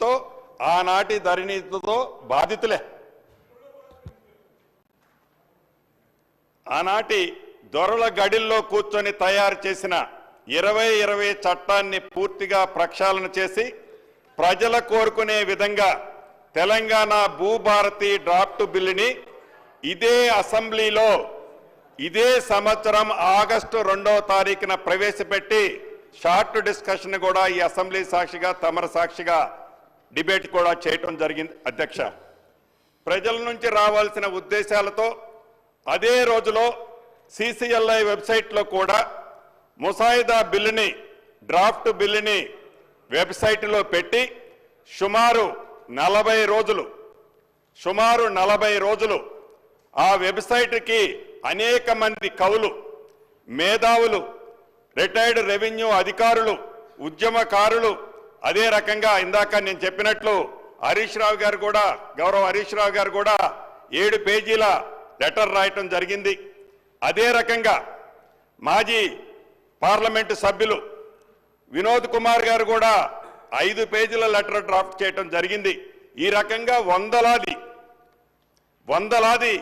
తో ఆనాటి ధరణితో బాధితులే. ఆనాటి దొరల గడిల్లో కూర్చొని తయారు చేసిన ఇరవై ఇరవై చట్టాన్ని పూర్తిగా ప్రక్షాళన చేసి ప్రజల కోరుకునే విధంగా తెలంగాణ భూభారతి డ్రాఫ్ట్ బిల్లుని ఇదే అసెంబ్లీలో ఇదే సంవత్సరం ఆగస్టు రెండవ తారీఖున ప్రవేశపెట్టి షార్ట్ డిస్కషన్ కూడా ఈ అసెంబ్లీ సాక్షిగా తమర సాక్షిగా డిబేట్ కూడా చేయటం జరిగింది. అధ్యక్ష ప్రజల నుంచి రావాల్సిన ఉద్దేశాలతో అదే రోజులో సిసిఎల్ఐ వెబ్సైట్లో కూడా ముసాయిదా బిల్లుని డ్రాఫ్ట్ బిల్లుని వెబ్సైట్లో పెట్టి సుమారు నలభై రోజులు సుమారు నలభై రోజులు ఆ వెబ్సైట్కి అనేక మంది కవులు మేధావులు రిటైర్డ్ రెవెన్యూ అధికారులు ఉద్యమకారులు అదే రకంగా ఇందాక నేను చెప్పినట్లు హరీష్ రావు గారు కూడా గౌరవ హరీష్ రావు గారు కూడా ఏడు పేజీల లెటర్ రాయటం జరిగింది. అదే రకంగా మాజీ పార్లమెంటు సభ్యులు వినోద్ కుమార్ గారు కూడా ఐదు పేజీల లెటర్ డ్రాఫ్ట్ చేయటం జరిగింది. ఈ రకంగా వందలాది వందలాది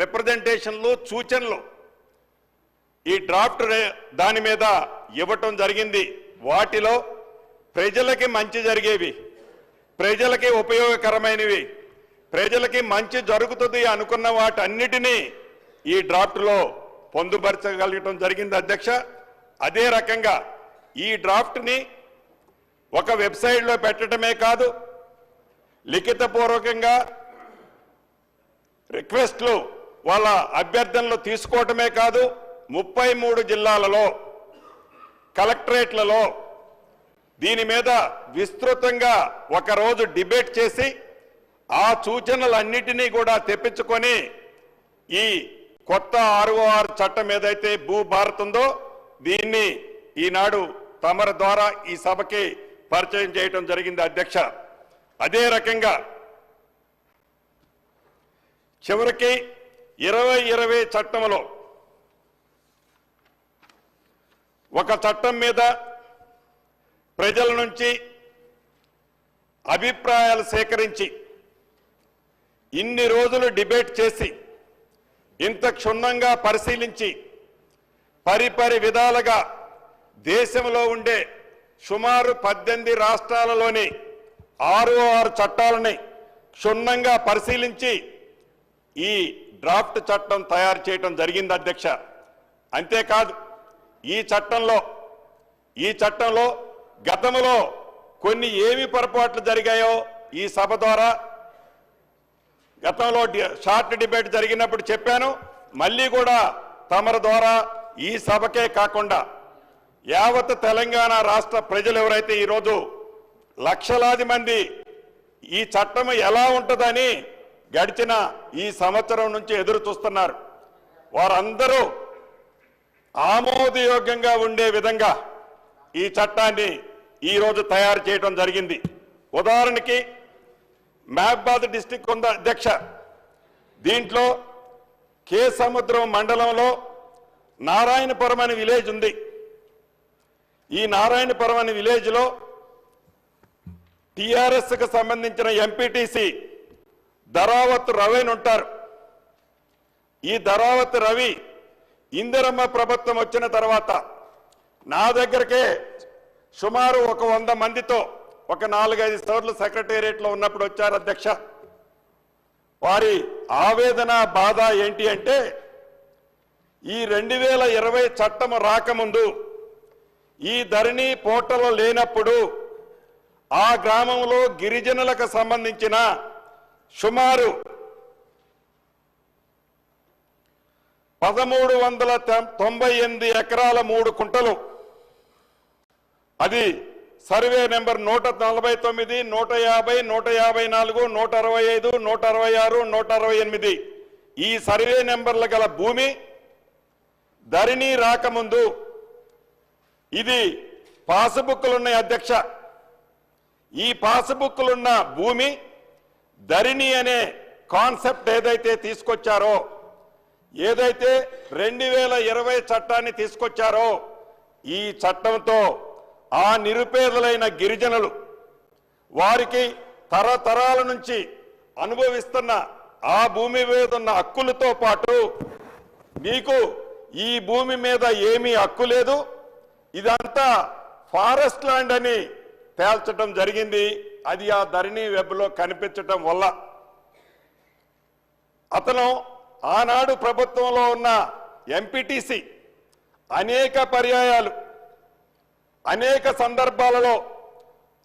రిప్రజెంటేషన్లు సూచనలు ఈ డ్రాఫ్ట్ దాని మీద ఇవ్వటం జరిగింది. వాటిలో ప్రజలకి మంచి జరిగేవి. ప్రజలకి ఉపయోగకరమైనవి. ప్రజలకి మంచి జరుగుతుంది అనుకున్న వాటన్నిటినీ ఈ డ్రాఫ్ట్లో పొందుపరచగలగటం జరిగింది అధ్యక్ష. అదే రకంగా ఈ డ్రాఫ్ట్ని ఒక వెబ్సైట్లో పెట్టడమే కాదు లిఖితపూర్వకంగా రిక్వెస్ట్లు వాళ్ళ అభ్యర్థనలు తీసుకోవటమే కాదు ముప్పై మూడు జిల్లాలలో కలెక్టరేట్లలో దీని మీద విస్తృతంగా ఒకరోజు డిబేట్ చేసి ఆ సూచనలన్నిటినీ కూడా తెప్పించుకొని ఈ కొత్త ఆర్ఓఆర్ చట్టం ఏదైతే భూ భారత్ ఉందో దీన్ని ఈనాడు తమర ద్వారా ఈ సభకి పరిచయం చేయటం జరిగింది అధ్యక్ష. అదే రకంగా చివరికి ఇరవై ఇరవై చట్టంలో ఒక చట్టం మీద ప్రజల నుంచి అభిప్రాయాలు సేకరించి ఇన్ని రోజులు డిబేట్ చేసి ఇంత క్షుణ్ణంగా పరిశీలించి పరిపరి విధాలుగా దేశంలో ఉండే సుమారు పద్దెనిమిది రాష్ట్రాలలోని ఆరు ఆరు చట్టాలని క్షుణ్ణంగా పరిశీలించి ఈ డ్రాఫ్ట్ చట్టం తయారు చేయటం జరిగింది అధ్యక్ష. అంతేకాదు ఈ చట్టంలో ఈ చట్టంలో గతంలో కొన్ని ఏమి పొరపాట్లు జరిగాయో ఈ సభ ద్వారా గతంలో షార్ట్ డిబేట్ జరిగినప్పుడు చెప్పాను. మళ్ళీ కూడా తమర ద్వారా ఈ సభకే కాకుండా యావత్ తెలంగాణ రాష్ట్ర ప్రజలు ఎవరైతే ఈరోజు లక్షలాది మంది ఈ చట్టం ఎలా ఉంటుందని గడిచిన ఈ సంవత్సరం నుంచి ఎదురు చూస్తున్నారు. వారందరూ ఆమోదయోగ్యంగా ఉండే విధంగా ఈ చట్టాన్ని ఈరోజు తయారు చేయడం జరిగింది. ఉదాహరణకి మహబాద్ డిస్టిక్ కొంద అధ్యక్ష దీంట్లో కే సముద్రం మండలంలో నారాయణపురం అనే విలేజ్ ఉంది. ఈ నారాయణపురం అనే విలేజ్లో టిఆర్ఎస్కి సంబంధించిన ఎంపీటీసీ ధరావత్ రవి అని ఉంటారు. ఈ ధరావత్ రవి ఇందిరమ్మ ప్రభుత్వం వచ్చిన తర్వాత నా దగ్గరకే సుమారు ఒక వంద మందితో ఒక నాలుగైదు సార్లు సెక్రటేరియట్లో ఉన్నప్పుడు వచ్చారు అధ్యక్ష. వారి ఆవేదన బాధ ఏంటి అంటే ఈ రెండు వేల ఇరవై చట్టం రాకముందు ఈ ధరణి పోర్టల్ లేనప్పుడు ఆ గ్రామంలో గిరిజనులకు సంబంధించిన సుమారు పదమూడు వందల తొం- తొంభై ఎనిమిది ఎకరాల మూడు కుంటలు అది సర్వే నెంబర్ నూట నలభై తొమ్మిది నూట యాభై నూట యాభై నాలుగు నూట అరవై ఐదు నూట అరవై ఆరు నూట అరవై ఎనిమిది. ఈ సర్వే నెంబర్ల గల భూమి ధరణి రాకముందు ఇది పాసుబుక్లున్నాయి అధ్యక్ష. ఈ పాసుబుక్లున్న భూమి ధరణి అనే కాన్సెప్ట్ ఏదైతే తీసుకొచ్చారో ఏదైతే రెండు వేల ఇరవై చట్టాన్ని తీసుకొచ్చారో ఈ చట్టంతో ఆ నిరుపేదలైన గిరిజనులు వారికి తరతరాల నుంచి అనుభవిస్తున్న ఆ భూమి మీద ఉన్న హక్కులతో పాటు మీకు ఈ భూమి మీద ఏమీ హక్కు లేదు. ఇదంతా ఫారెస్ట్ ల్యాండ్ అని తేల్చడం జరిగింది. అది ఆ ధరణి వెబ్లో కనిపించటం వల్ల. అతను ఆనాడు ప్రభుత్వంలో ఉన్న ఎంపీటీసీ అనేక పర్యాయాలు అనేక సందర్భాలలో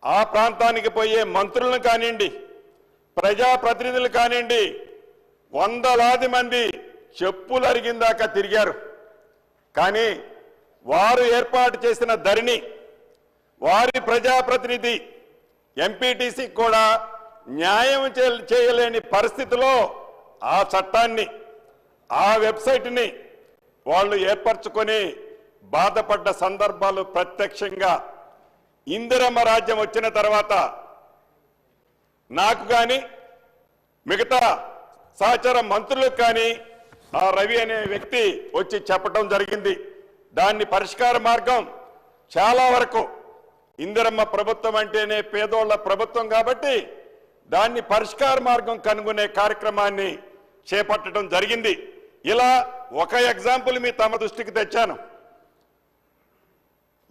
ఆ ప్రాంతానికి పోయే మంత్రులను కానివ్వండి ప్రజాప్రతినిధులు కానివ్వండి వందలాది మంది చెప్పులు అరిగిందాకా తిరిగారు. కానీ వారు ఏర్పాటు చేసిన ధరిణి వారి ప్రజాప్రతినిధి ఎంపీటీసీ కూడా న్యాయం చేయలేని పరిస్థితిలో ఆ చట్టాన్ని ఆ వెబ్సైట్ని వాళ్ళు ఏర్పరచుకొని బాధపడ్డ సందర్భాలు ప్రత్యక్షంగా ఇందిరమ్మ రాజ్యం వచ్చిన తర్వాత నాకు కానీ మిగతా సహచార మంత్రులకు కానీ ఆ రవి అనే వ్యక్తి వచ్చి చెప్పడం జరిగింది. దాన్ని పరిష్కార మార్గం చాలా వరకు ఇందిరమ్మ ప్రభుత్వం అంటేనే పేదోళ్ళ ప్రభుత్వం కాబట్టి దాన్ని పరిష్కార మార్గం కనుగొనే కార్యక్రమాన్ని చేపట్టడం జరిగింది. ఇలా ఒక ఎగ్జాంపుల్ మీ తమ దృష్టికి తెచ్చాను.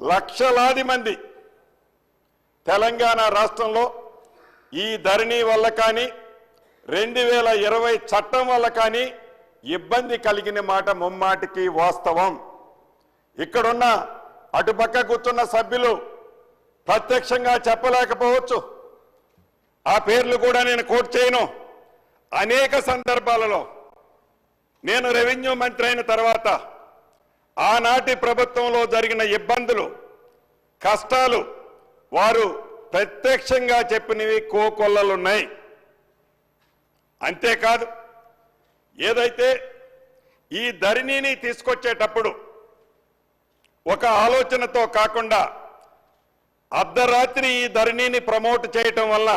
లక్షలాది మంది. తెలంగాణ రాష్ట్రంలో ఈ ధరణి వల్ల కానీ రెండు వేల ఇరవై చట్టం వల్ల కానీ ఇబ్బంది కలిగిన మాట ముమ్మాటికి వాస్తవం. ఇక్కడున్న అటుపక్క కూర్చున్న సభ్యులు ప్రత్యక్షంగా చెప్పలేకపోవచ్చు. ఆ పేర్లు కూడా నేను కోట్ చేయను. అనేక సందర్భాలలో నేను రెవెన్యూ మంత్రి అయిన తర్వాత ఆనాటి ప్రభుత్వంలో జరిగిన ఇబ్బందులు కష్టాలు వారు ప్రత్యక్షంగా చెప్పినవి కోకొల్లలున్నాయి. అంతేకాదు ఏదైతే ఈ ధరణిని తీసుకొచ్చేటప్పుడు ఒక ఆలోచనతో కాకుండా అర్ధరాత్రి ఈ ధరణిని ప్రమోట్ చేయటం వల్ల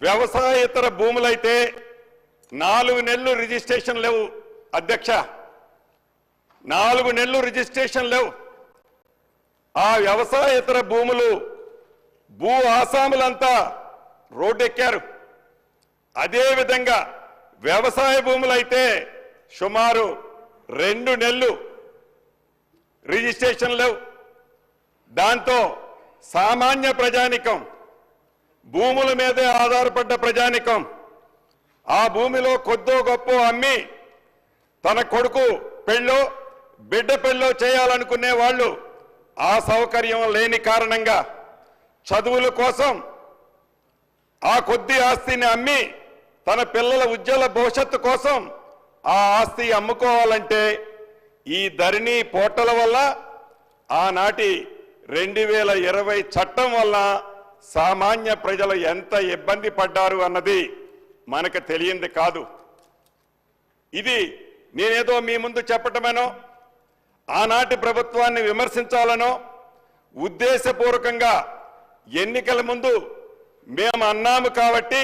వ్యవసాయేతర భూములైతే నాలుగు నెలలు రిజిస్ట్రేషన్ లేవు. అధ్యక్ష నాలుగు నెలలు రిజిస్ట్రేషన్ లేవు. ఆ వ్యవసాయేతర భూములు భూ ఆసాములంతా రోడ్డెక్కారు. అదేవిధంగా వ్యవసాయ భూములైతే సుమారు రెండు నెలలు రిజిస్ట్రేషన్ లేవు. దాంతో సామాన్య ప్రజానికం భూముల మీదే ఆధారపడ్డ ప్రజానికం ఆ భూమిలో కొద్దో గొప్ప అమ్మి తన కొడుకు పెళ్ళో బిడ్డ పెళ్ళో చేయాలనుకునే వాళ్ళు ఆ సౌకర్యం లేని కారణంగా చదువుల కోసం ఆ కొద్ది ఆస్తిని అమ్మి తన పిల్లల ఉజ్వల భవిష్యత్తు కోసం ఆ ఆస్తి అమ్ముకోవాలంటే ఈ ధరణి పోర్టల వల్ల ఆనాటి రెండు వేల ఇరవై చట్టం వల్ల సామాన్య ప్రజలు ఎంత ఇబ్బంది పడ్డారు అన్నది మనకు తెలియంది కాదు. ఇది నేనేదో మీ ముందు చెప్పటమేనో ఆనాటి ప్రభుత్వాన్ని విమర్శించాలనో ఉద్దేశపూర్వకంగా ఎన్నికల ముందు మేము అన్నాము కాబట్టి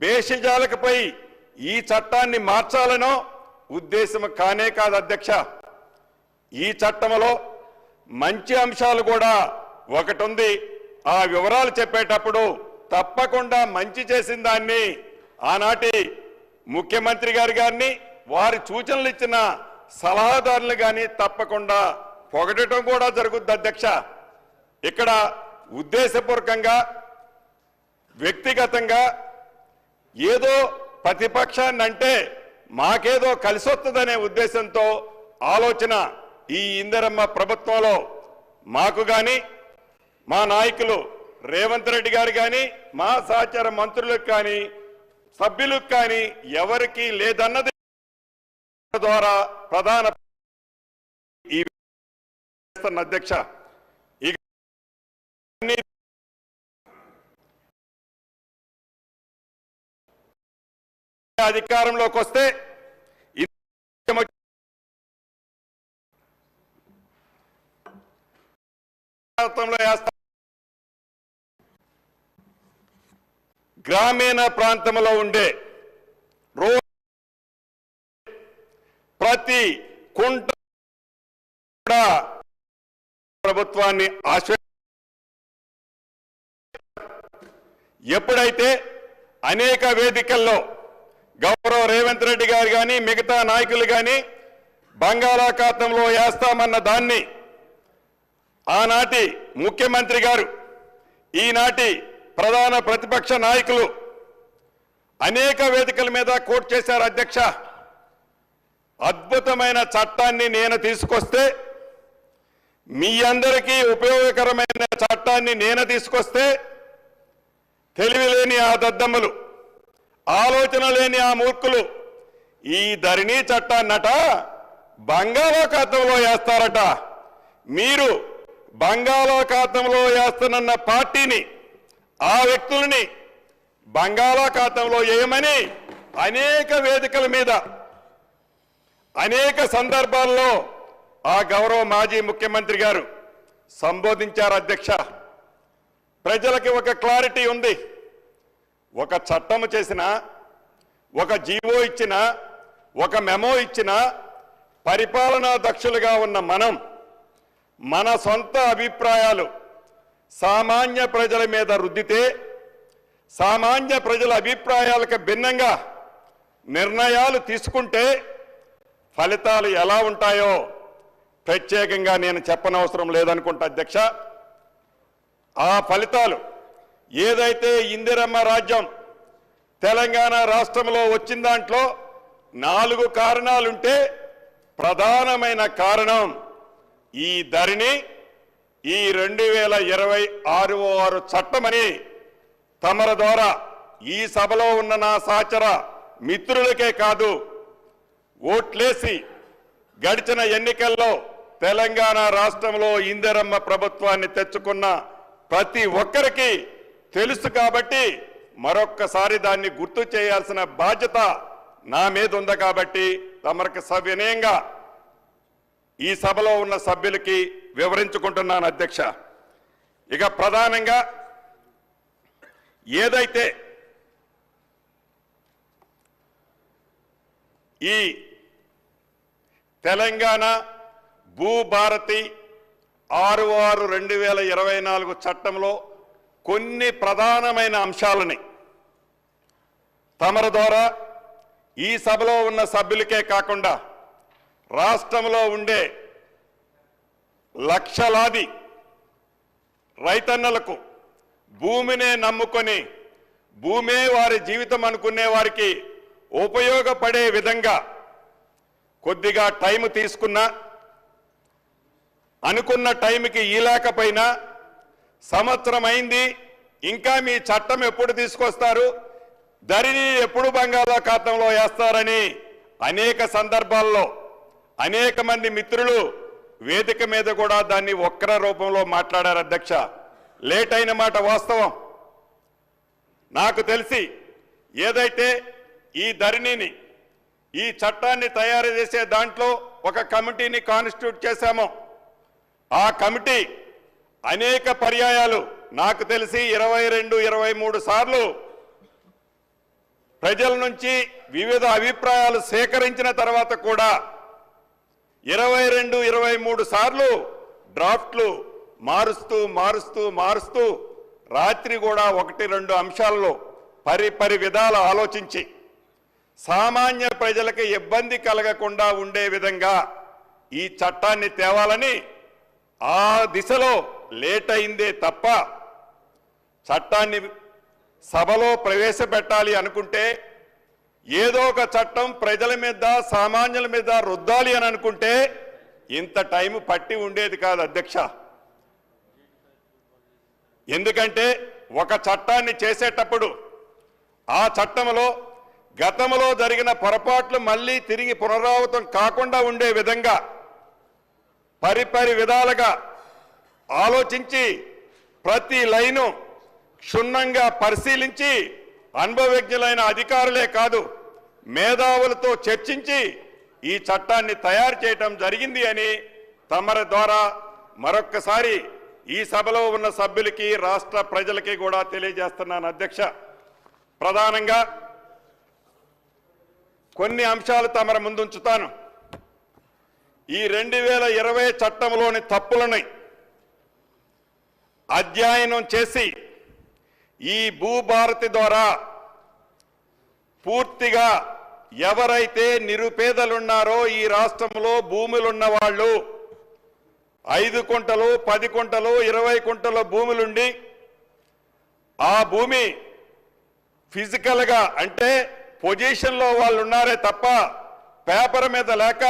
భేషజాలకపై ఈ చట్టాన్ని మార్చాలనో ఉద్దేశం కానే కాదు అధ్యక్ష. ఈ చట్టంలో మంచి అంశాలు కూడా ఒకటి ఉంది ఆ వివరాలు చెప్పేటప్పుడు తప్పకుండా మంచి చేసిన దాన్ని ఆనాటి ముఖ్యమంత్రి గారి గారిని వారి సూచనలు ఇచ్చిన సలహాదారులు కానీ తప్పకుండా పొగడటం కూడా జరుగుద్ది అధ్యక్ష. ఇక్కడ ఉద్దేశపూర్వకంగా వ్యక్తిగతంగా ఏదో ప్రతిపక్షాన్ని అంటే మాకేదో కలిసి వస్తుందనే ఉద్దేశంతో ఆలోచన ఈ ఇందిరమ్మ ప్రభుత్వంలో. మాకు కానీ మా నాయకులు రేవంత్ రెడ్డి గారు కానీ మా సహచార మంత్రులకు కానీ సభ్యులకు కానీ ఎవరికి లేదన్నది ద్వారా ప్రధాన ఈ అధ్యక్ష అధికారంలోకి వస్తే గ్రామీణ ప్రాంతంలో ఉండే ప్రతి కుంట ప్రభుత్వాన్ని ఆశ్వ ఎప్పుడైతే అనేక వేదికల్లో గౌరవ రేవంత్ రెడ్డి గారు కానీ మిగతా నాయకులు కానీ బంగాళాఖాతంలో వేస్తామన్న దాన్ని ఆనాటి ముఖ్యమంత్రి గారు ఈనాటి ప్రధాన ప్రతిపక్ష నాయకులు అనేక వేదికల మీద కోట్ చేశారు అధ్యక్ష. అద్భుతమైన చట్టాన్ని నేను తీసుకొస్తే మీ అందరికీ ఉపయోగకరమైన చట్టాన్ని నేను తీసుకొస్తే తెలివి లేని ఆ దద్దమ్మలు ఆలోచన లేని ఆ మూర్ఖులు ఈ ధరణి చట్టాన్నట బంగాళాఖాతంలో వేస్తారట. మీరు బంగాళాఖాతంలో వేస్తున్న పార్టీని ఆ వ్యక్తులని బంగాళాఖాతంలో వేయమని అనేక వేదికల మీద అనేక సందర్భాల్లో ఆ గౌరవ మాజీ ముఖ్యమంత్రి గారు సంబోధించారు అధ్యక్ష. ప్రజలకి ఒక క్లారిటీ ఉంది. ఒక చట్టము చేసిన ఒక జీవో ఇచ్చిన ఒక మెమో ఇచ్చిన పరిపాలనా దక్షులుగా ఉన్న మనం మన సొంత అభిప్రాయాలు సామాన్య ప్రజల మీద రుద్దితే సామాన్య ప్రజల అభిప్రాయాలకు భిన్నంగా నిర్ణయాలు తీసుకుంటే ఫలితాలు ఎలా ఉంటాయో ప్రత్యేకంగా నేను చెప్పనవసరం లేదనుకుంటా అధ్యక్ష. ఆ ఫలితాలు ఏదైతే ఇందిరమ్మ రాజ్యం తెలంగాణ రాష్ట్రంలో వచ్చిన దాంట్లో నాలుగు కారణాలుంటే ప్రధానమైన కారణం ఈ ధరిణి ఈ రెండు వేల ఇరవై ఆరు ఆరు చట్టమని తమర ద్వారా ఈ సభలో ఉన్న నా సహచర మిత్రులకే కాదు ఓట్లేసి గడిచిన ఎన్నికల్లో తెలంగాణ రాష్ట్రంలో ఇందిరమ్మ ప్రభుత్వాన్ని తెచ్చుకున్న ప్రతి ఒక్కరికి తెలుసు కాబట్టి మరొక్కసారి దాన్ని గుర్తు చేయాల్సిన బాధ్యత నా మీద ఉంది కాబట్టి తమరికి సవినయంగా ఈ సభలో ఉన్న సభ్యులకి వివరించుకుంటున్నాను అధ్యక్ష. ఇక ప్రధానంగా ఏదైతే ఈ తెలంగాణ భూభారతి ఆరు ఆరు రెండు వేల ఇరవై నాలుగు చట్టంలో కొన్ని ప్రధానమైన అంశాలని తమర ద్వారా ఈ సభలో ఉన్న సభ్యులకే కాకుండా రాష్ట్రంలో ఉండే లక్షలాది రైతన్నలకు భూమినే నమ్ముకొని భూమే వారి జీవితం అనుకునే వారికి ఉపయోగపడే విధంగా కొద్దిగా టైం తీసుకున్నా అనుకున్న టైంకి ఈలేకపోయినా సంవత్సరం అయింది ఇంకా మీ చట్టం ఎప్పుడు తీసుకొస్తారు ధరిని ఎప్పుడు బంగాళాఖాతంలో వేస్తారని అనేక సందర్భాల్లో అనేక మంది మిత్రులు వేదిక మీద కూడా దాన్ని ఒక్కర రూపంలో మాట్లాడారు అధ్యక్ష. లేట్ అయిన మాట వాస్తవం. నాకు తెలిసి ఏదైతే ఈ ధరణిని ఈ చట్టాన్ని తయారు చేసే దాంట్లో ఒక కమిటీని కాన్స్టిట్యూట్ చేశాము. ఆ కమిటీ అనేక పర్యాయాలు నాకు తెలిసి ఇరవై రెండు ఇరవై మూడు సార్లు ప్రజల నుంచి వివిధ అభిప్రాయాలు సేకరించిన తర్వాత కూడా ఇరవై రెండు ఇరవై మూడు సార్లు డ్రాఫ్ట్లు మారుస్తూ మారుస్తూ మారుస్తూ రాత్రి కూడా ఒకటి రెండు అంశాల్లో పరి పరి విధాలు ఆలోచించి సామాన్య ప్రజలకు ఇబ్బంది కలగకుండా ఉండే విధంగా ఈ చట్టాన్ని తేవాలని ఆ దిశలో లేట్ అయిందే తప్ప చట్టాన్ని సభలో ప్రవేశపెట్టాలి అనుకుంటే ఏదో ఒక చట్టం ప్రజల మీద సామాన్యుల మీద రుద్దాలి అని అనుకుంటే ఇంత టైం పట్టి ఉండేది కాదు అధ్యక్ష. ఎందుకంటే ఒక చట్టాన్ని చేసేటప్పుడు ఆ చట్టంలో గతంలో జరిగిన పొరపాట్లు మళ్ళీ తిరిగి పునరావృతం కాకుండా ఉండే విధంగా పరిపరి విధాలుగా ఆలోచించి ప్రతి లైను క్షుణ్ణంగా పరిశీలించి అనుభవజ్ఞులైన అధికారులే కాదు మేధావులతో చర్చించి ఈ చట్టాన్ని తయారు చేయటం జరిగింది అని తమరి ద్వారా మరొక్కసారి ఈ సభలో ఉన్న సభ్యులకి రాష్ట్ర ప్రజలకి కూడా తెలియజేస్తున్నాను. అధ్యక్ష ప్రధానంగా కొన్ని అంశాలు తమర ముందుంచుతాను. ఈ రెండు వేల ఇరవై చట్టంలోని తప్పులని అధ్యయనం చేసి ఈ భూభారతి ద్వారా పూర్తిగా ఎవరైతే నిరుపేదలున్నారో ఈ రాష్ట్రంలో భూములున్న వాళ్ళు ఐదు కుంటలు పది కుంటలు ఇరవై కుంటల భూములుండి ఆ భూమి ఫిజికల్గా అంటే పొజిషన్లో వాళ్ళు ఉన్నారే తప్ప పేపర్ మీద లేక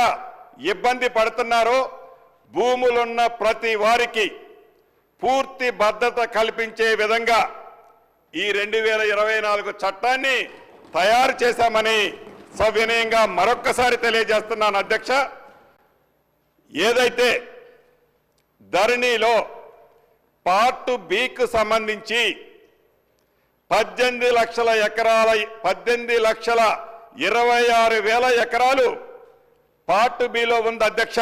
ఇబ్బంది పడుతున్నారో. భూములున్న ప్రతి వారికి పూర్తి భద్రత కల్పించే విధంగా ఈ రెండు వేల ఇరవై నాలుగు చట్టాన్ని తయారు చేశామని సవినయంగా మరొక్కసారి తెలియజేస్తున్నాను అధ్యక్ష. ఏదైతే ధరణిలో పార్ట్ బికు సంబంధించి పద్దెనిమిది లక్షల ఎకరాల పద్దెనిమిది లక్షల ఇరవై ఆరు వేల ఎకరాలు పార్ట్ బిలో ఉంది అధ్యక్ష.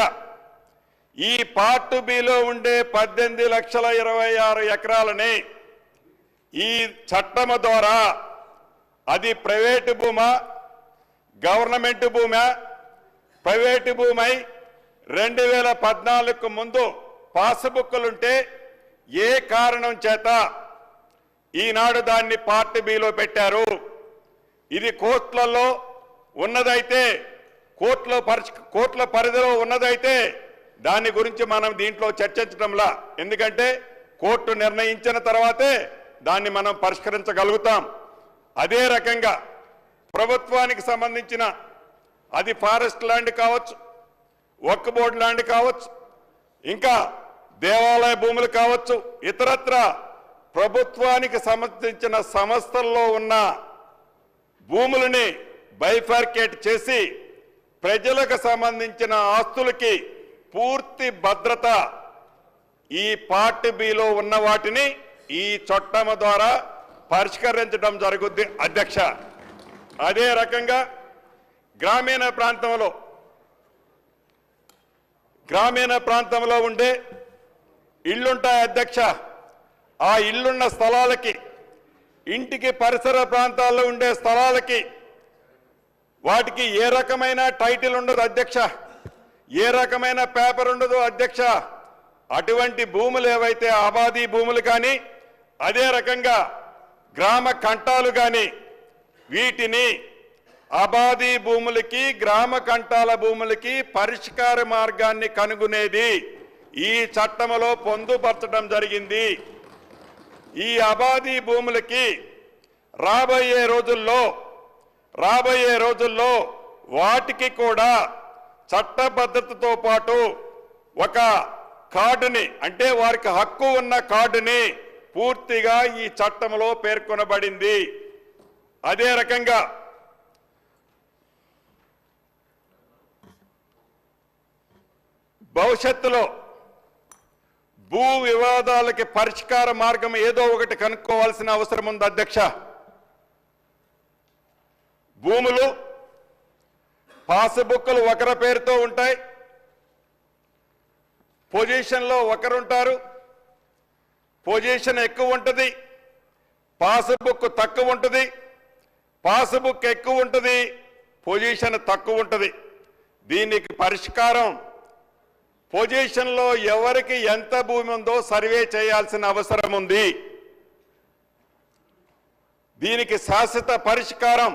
ఈ పార్ట్ బిలో ఉండే పద్దెనిమిది లక్షల ఇరవై ఆరు ఎకరాలని ఈ చట్టము ద్వారా అది ప్రైవేటు భూమా గవర్నమెంట్ భూమా ప్రైవేటు భూమై రెండు వేల పద్నాలుగుకు ముందు పాస్బుక్లుంటే ఏ కారణం చేత ఈనాడు దాన్ని పార్ట్ బిలో పెట్టారు. ఇది కోర్టులలో ఉన్నదైతే కోర్టులో పరి కోర్టుల పరిధిలో ఉన్నదైతే దాని గురించి మనం దీంట్లో చర్చించడంలా. ఎందుకంటే కోర్టు నిర్ణయించిన తర్వాతే దాన్ని మనం పరిష్కరించగలుగుతాం. అదే రకంగా ప్రభుత్వానికి సంబంధించిన అది ఫారెస్ట్ ల్యాండ్ కావచ్చు వర్క్ బోర్డ్ ల్యాండ్ కావచ్చు ఇంకా దేవాలయ భూములు కావచ్చు ఇతరత్ర ప్రభుత్వానికి సంబంధించిన సంస్థల్లో ఉన్న భూములని బైఫార్కేట్ చేసి ప్రజలకు సంబంధించిన ఆస్తులకి పూర్తి భద్రత ఈ పార్ట్ బిలో ఉన్న వాటిని ఈ చట్టము ద్వారా పరిష్కరించడం జరుగుద్ది. అధ్యక్ష అదే రకంగా గ్రామీణ ప్రాంతంలో గ్రామీణ ప్రాంతంలో ఉండే ఇళ్ళుంటాయి అధ్యక్ష? ఆ ఇల్లున్న స్థలాలకి ఇంటికి పరిసర ప్రాంతాల్లో ఉండే స్థలాలకి వాటికి ఏ రకమైన టైటిల్ ఉండదు అధ్యక్ష. ఏ రకమైన పేపర్ ఉండదు అధ్యక్ష. అటువంటి భూములు ఏవైతే ఆబాదీ భూములు కానీ అదే రకంగా గ్రామ కంటాలు కానీ వీటిని అబాదీ భూములకి గ్రామ కంటాల భూములకి పరిష్కార మార్గాన్ని కనుగొనేది ఈ చట్టములో పొందుపరచడం జరిగింది. ఈ అబాదీ భూములకి రాబోయే రోజుల్లో రాబోయే రోజుల్లో వాటికి కూడా చట్టబద్ధతతో పాటు ఒక కార్డుని అంటే వారికి హక్కు ఉన్న కార్డుని పూర్తిగా ఈ చట్టంలో పేర్కొనబడింది. అదే రకంగా భవిష్యత్తులో భూ వివాదాలకి పరిష్కార మార్గం ఏదో ఒకటి కనుక్కోవాల్సిన అవసరం ఉంది అధ్యక్ష. భూములు పాసుబుక్కులు ఒకరి పేరుతో ఉంటాయి. పొజిషన్లో ఒకరుంటారు. పొజిషన్ ఎక్కువ ఉంటుంది. పాస్బుక్ తక్కువ ఉంటుంది. పాస్బుక్ ఎక్కువ ఉంటుంది. పొజిషన్ తక్కువ ఉంటుంది. దీనికి పరిష్కారం పొజిషన్లో ఎవరికి ఎంత భూమి ఉందో సర్వే చేయాల్సిన అవసరం ఉంది. దీనికి శాశ్వత పరిష్కారం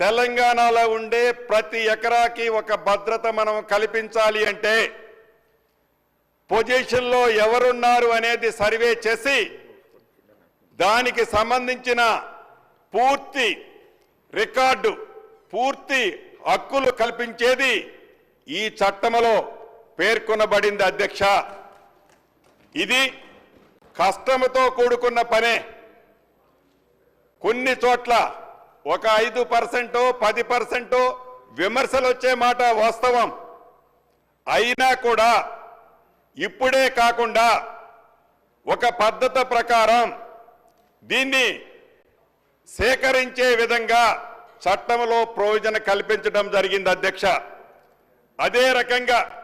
తెలంగాణలో ఉండే ప్రతి ఎకరాకి ఒక భద్రత మనం కల్పించాలి అంటే పొజిషన్లో ఎవరున్నారు అనేది సర్వే చేసి దానికి సంబంధించిన పూర్తి రికార్డు పూర్తి హక్కులు కల్పించేది ఈ చట్టములో పేర్కొనబడింది అధ్యక్ష. ఇది కష్టముతో కూడుకున్న పనే. కొన్ని చోట్ల ఒక ఐదు పర్సెంట్ పది పర్సెంట్ విమర్శలు వచ్చే మాట వాస్తవం. అయినా కూడా ఇప్పుడే కాకుండా ఒక పద్ధతి ప్రకారం దీన్ని సేకరించే విధంగా చట్టంలో ప్రయోజన కల్పించడం జరిగింది అధ్యక్ష. అదే రకంగా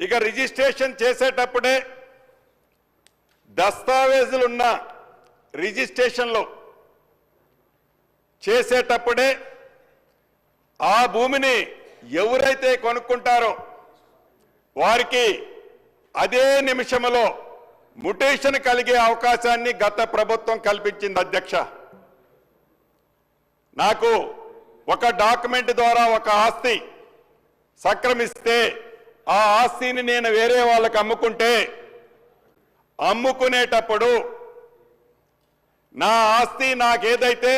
ఇక రిజిస్ట్రేషన్ చేసేటప్పుడే దస్తావేజులున్న రిజిస్ట్రేషన్లో చేసేటప్పుడే ఆ భూమిని ఎవరైతే కొనుక్కుంటారో వారికి అదే నిమిషంలో ముటేషన్ కలిగే అవకాశాన్ని గత ప్రభుత్వం కల్పించింది అధ్యక్ష. నాకు ఒక డాక్యుమెంట్ ద్వారా ఒక ఆస్తి సక్రమిస్తే ఆ ఆస్తిని నేను వేరే వాళ్ళకి అమ్ముకుంటే అమ్ముకునేటప్పుడు నా ఆస్తి నాకేదైతే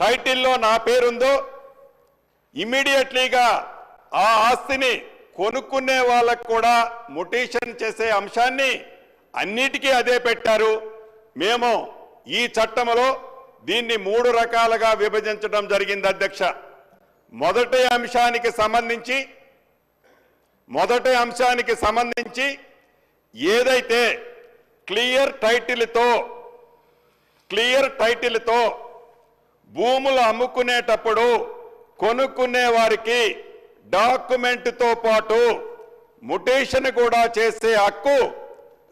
టైటిల్లో నా పేరుందో ఇమ్మీడియట్లీగా ఆ ఆస్తిని కొనుక్కునే వాళ్ళకు కూడా మొటేషన్ చేసే అంశాన్ని అన్నిటికీ అదే పెట్టారు. మేము ఈ చట్టంలో దీన్ని మూడు రకాలుగా విభజించడం జరిగింది అధ్యక్ష. మొదటి అంశానికి సంబంధించి మొదటి అంశానికి సంబంధించి ఏదైతే క్లియర్ టైటిల్తో క్లియర్ టైటిల్తో భూములు అమ్ముకునేటప్పుడు కొనుక్కునే వారికి డాక్యుమెంట్తో పాటు ముటేషన్ కూడా చేసే హక్కు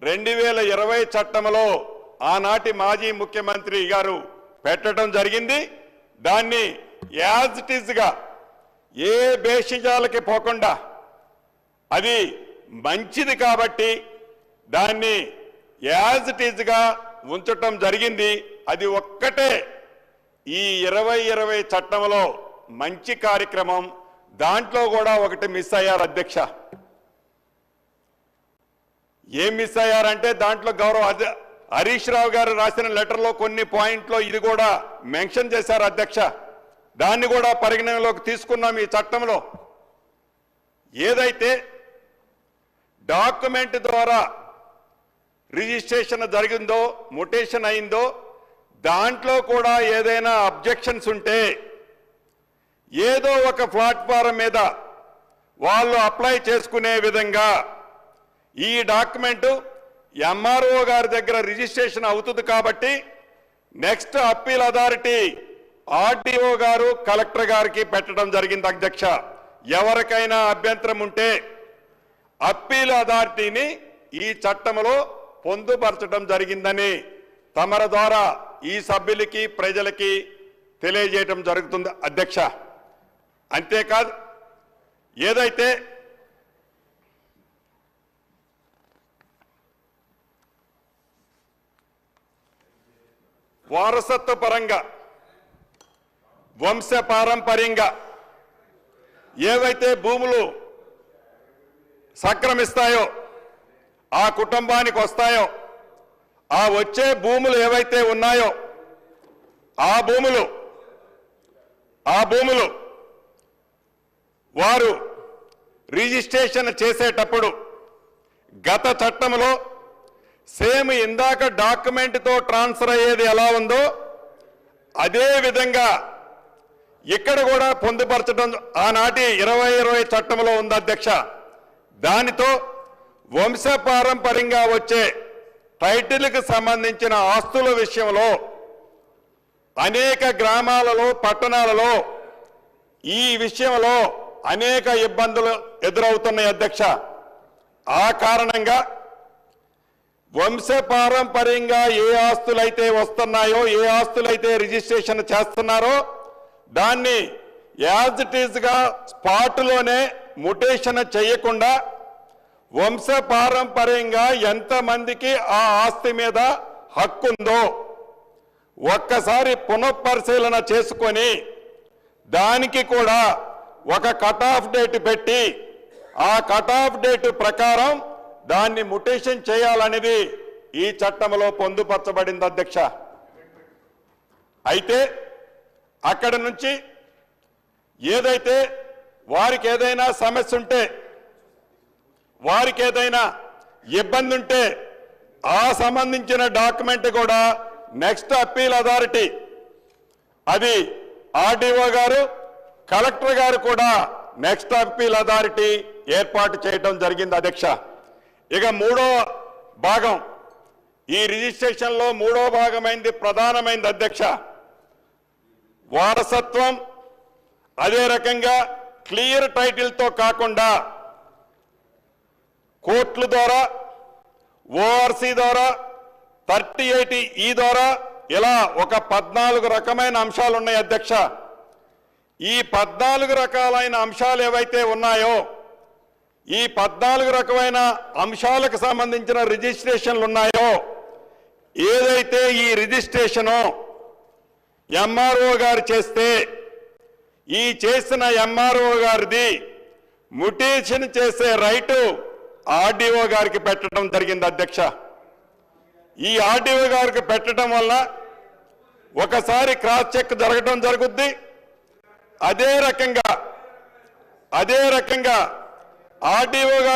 రెండు వేల ఇరవై చట్టంలో ఆనాటి మాజీ ముఖ్యమంత్రి గారు పెట్టడం జరిగింది. దాన్ని యాజ్ ఇట్ ఈజ్గా ఏ బేషిజాలకి పోకుండా అది మంచిది కాబట్టి దాన్ని యాజ్ ఇట్ ఈజ్గా ఉంచటం జరిగింది. అది ఒక్కటే. ఈ ఇరవై ఇరవై చట్టంలో మంచి కార్యక్రమం దాంట్లో కూడా ఒకటి మిస్ అయ్యారు అధ్యక్ష. ఏం మిస్ అయ్యారంటే దాంట్లో గౌరవ హరీష్ రావు గారు రాసిన లెటర్లో కొన్ని పాయింట్లో ఇది కూడా మెన్షన్ చేశారు అధ్యక్ష. దాన్ని కూడా పరిగణనలోకి తీసుకున్నాం ఈ చట్టంలో. ఏదైతే డాక్యుమెంట్ ద్వారా రిజిస్ట్రేషన్ జరిగిందో మొటేషన్ అయిందో దాంట్లో కూడా ఏదైనా అబ్జెక్షన్స్ ఉంటే ఏదో ఒక ప్లాట్ఫారం మీద వాళ్ళు అప్లై చేసుకునే విధంగా ఈ డాక్యుమెంటు ఎంఆర్ఓ గారి దగ్గర రిజిస్ట్రేషన్ అవుతుంది కాబట్టి నెక్స్ట్ అప్పీల్ అథారిటీ ఆర్డీఓ గారు కలెక్టర్ గారికి పెట్టడం జరిగింది అధ్యక్ష. ఎవరికైనా అభ్యంతరం ఉంటే అప్పీల్ అథారిటీని ఈ చట్టంలో పొందుపరచడం జరిగిందని తమర ద్వారా ఈ సభ్యులకి ప్రజలకి తెలియజేయటం జరుగుతుంది అధ్యక్ష. అంతేకాదు ఏదైతే వారసత్వ పరంగా వంశ పారంపర్యంగా ఏవైతే భూములు సక్రమిస్తాయో? ఆ కుటుంబానికి వస్తాయో? ఆ వచ్చే భూములు ఏవైతే ఉన్నాయో? ఆ భూములు ఆ భూములు వారు రిజిస్ట్రేషన్ చేసేటప్పుడు గత చట్టంలో సేమ్ ఇందాక డాక్యుమెంట్తో ట్రాన్స్ఫర్ అయ్యేది ఎలా ఉందో అదే విధంగా ఇక్కడ కూడా పొందుపరచడం ఆనాటి ఇరవై ఇరవై చట్టంలో ఉంది అధ్యక్ష. దానితో వంశపారంపర్యంగా వచ్చే టైటిల్కి సంబంధించిన ఆస్తుల విషయంలో అనేక గ్రామాలలో పట్టణాలలో ఈ విషయంలో అనేక ఇబ్బందులు ఎదురవుతున్నాయి అధ్యక్ష. ఆ కారణంగా వంశపారంపర్యంగా ఏ ఆస్తులైతే వస్తున్నాయో ఏ ఆస్తులైతే రిజిస్ట్రేషన్ చేస్తున్నారో దాన్ని యాజ్ ఇట్ ఈజ్గా స్పాట్లోనే ముటేషన్ చేయకుండా వంశపారంపర్యంగా ఎంతమందికి ఆ ఆస్తి మీద హక్కుందో ఒక్కసారి పునఃపరిశీలన చేసుకొని దానికి కూడా ఒక కట్ ఆఫ్ డేట్ పెట్టి ఆ కట్ ఆఫ్ డేట్ ప్రకారం దాన్ని ముటేషన్ చేయాలనేది ఈ చట్టంలో పొందుపరచబడింది అధ్యక్ష. అయితే అక్కడ నుంచి ఏదైతే వారికి ఏదైనా సమస్య ఉంటే వారికి ఏదైనా ఇబ్బంది ఉంటే ఆ సంబంధించిన డాక్యుమెంట్ కూడా నెక్స్ట్ అప్పీల్ అథారిటీ అది ఆర్డీఓ గారు కలెక్టర్ గారు కూడా నెక్స్ట్ అప్పీల్ అథారిటీ ఏర్పాటు చేయడం జరిగింది అధ్యక్ష. ఇక మూడో భాగం ఈ రిజిస్ట్రేషన్లో మూడో భాగమైంది ప్రధానమైంది అధ్యక్ష. వారసత్వం అదే రకంగా క్లియర్ టైటిల్తో కాకుండా కోర్టుల ద్వారా ఓఆర్సీ ద్వారా థర్టీ ఎయిటీ ఈ ద్వారా ఇలా ఒక పద్నాలుగు రకమైన అంశాలు ఉన్నాయి అధ్యక్ష. ఈ పద్నాలుగు రకాలైన అంశాలు ఏవైతే ఉన్నాయో ఈ పద్నాలుగు రకమైన అంశాలకు సంబంధించిన రిజిస్ట్రేషన్లు ఉన్నాయో ఏదైతే ఈ రిజిస్ట్రేషను ఎంఆర్ఓ గారు చేస్తే ఈ చేసిన ఎంఆర్ఓ గారిది ముటేషన్ చేసే రైటు ఆర్డీఓ గారికి పెట్టడం జరిగింది అధ్యక్ష. ఈ ఆర్డీఓ గారికి పెట్టడం వల్ల ఒకసారి క్రాస్ చెక్ జరగడం జరుగుద్ది. అదే రకంగా అదే రకంగా ఆర్డీఓ గారు